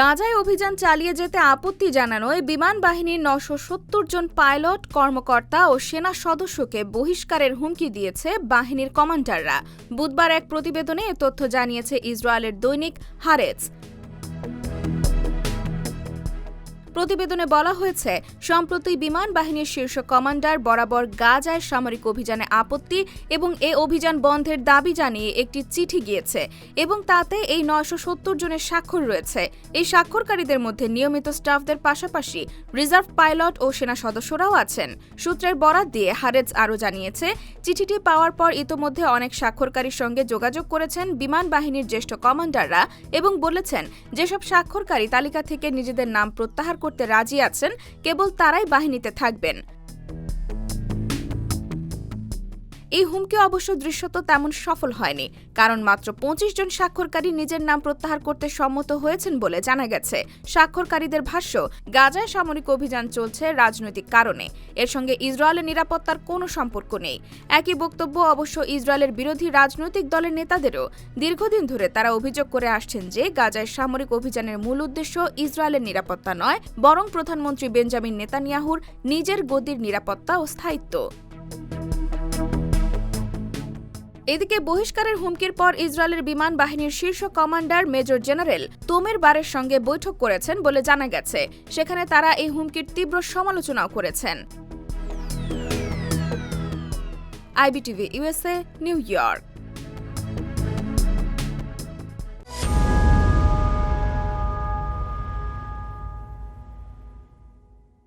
গাজায় অভিযান চালিয়ে যেতে আপত্তি জানানোয় বিমান বাহিনীর নশো সত্তর জন পাইলট, কর্মকর্তা ও সেনা সদস্যকে বহিষ্কারের হুমকি দিয়েছে বাহিনীর কমান্ডাররা। বুধবার এক প্রতিবেদনে এ তথ্য জানিয়েছে ইসরায়েলের দৈনিক হারেজ। প্রতিবেদনে বলা হয়েছে, সম্প্রতি বিমান বাহিনীর শীর্ষ কমান্ডার বরাবর গাজায় সামরিক অভিযানে আপত্তি এবং এ অভিযান বন্ধের দাবি জানিয়ে একটি চিঠি গিয়েছে এবং তাতে এই নয়শো সত্তর জনের স্বাক্ষর রয়েছে। এই স্বাক্ষরকারীদের মধ্যে নিয়মিত স্টাফদের পাশাপাশি রিজার্ভ পাইলট ও সেনা সদস্যরাও আছেন। সূত্রের বরাত দিয়ে হারেজ আরও জানিয়েছে, চিঠিটি পাওয়ার পর ইতোমধ্যে অনেক স্বাক্ষরকারীর সঙ্গে যোগাযোগ করেছেন বিমান বাহিনীর জ্যেষ্ঠ কমান্ডাররা এবং বলেছেন, যেসব স্বাক্ষরকারী তালিকা থেকে নিজেদের নাম প্রত্যাহার করতে রাজি আছেন কেবল তারাই বাহিনীতে থাকবেন। এই হুমকি অবশ্য দৃশ্যত তেমন সফল হয়নি, কারণ মাত্র পঁচিশ জন স্বাক্ষরকারী নিজের নাম প্রত্যাহার করতে সম্মত হয়েছেন বলে জানা গেছে। স্বাক্ষরকারীদের ভাষ্য, গাজায় সামরিক অভিযান চলছে রাজনৈতিক কারণে। এর সঙ্গে ইসরায়েলের নিরাপত্তার কোনো সম্পর্ক নেই। একই বক্তব্য অবশ্য ইসরায়েলের বিরোধী রাজনৈতিক দলের নেতাদেরও। দীর্ঘদিন ধরে তারা অভিযোগ করে আসছেন যে, গাজায় সামরিক অভিযানের মূল উদ্দেশ্য ইসরায়েলের নিরাপত্তা নয়, বরং প্রধানমন্ত্রী বেঞ্জামিন নেতানিয়াহুর নিজের গদির নিরাপত্তা ও স্থায়িত্ব। এদিকে বহিষ্কারের হুমকির পর ইসরায়েলের বিমান বাহিনীর শীর্ষ কমান্ডার মেজর জেনারেল তোমের বারের সঙ্গে বৈঠক করেছেন বলে জানা গেছে। সেখানে তারা এই হুমকির তীব্র সমালোচনাও করেছেন। IBTV USA New York.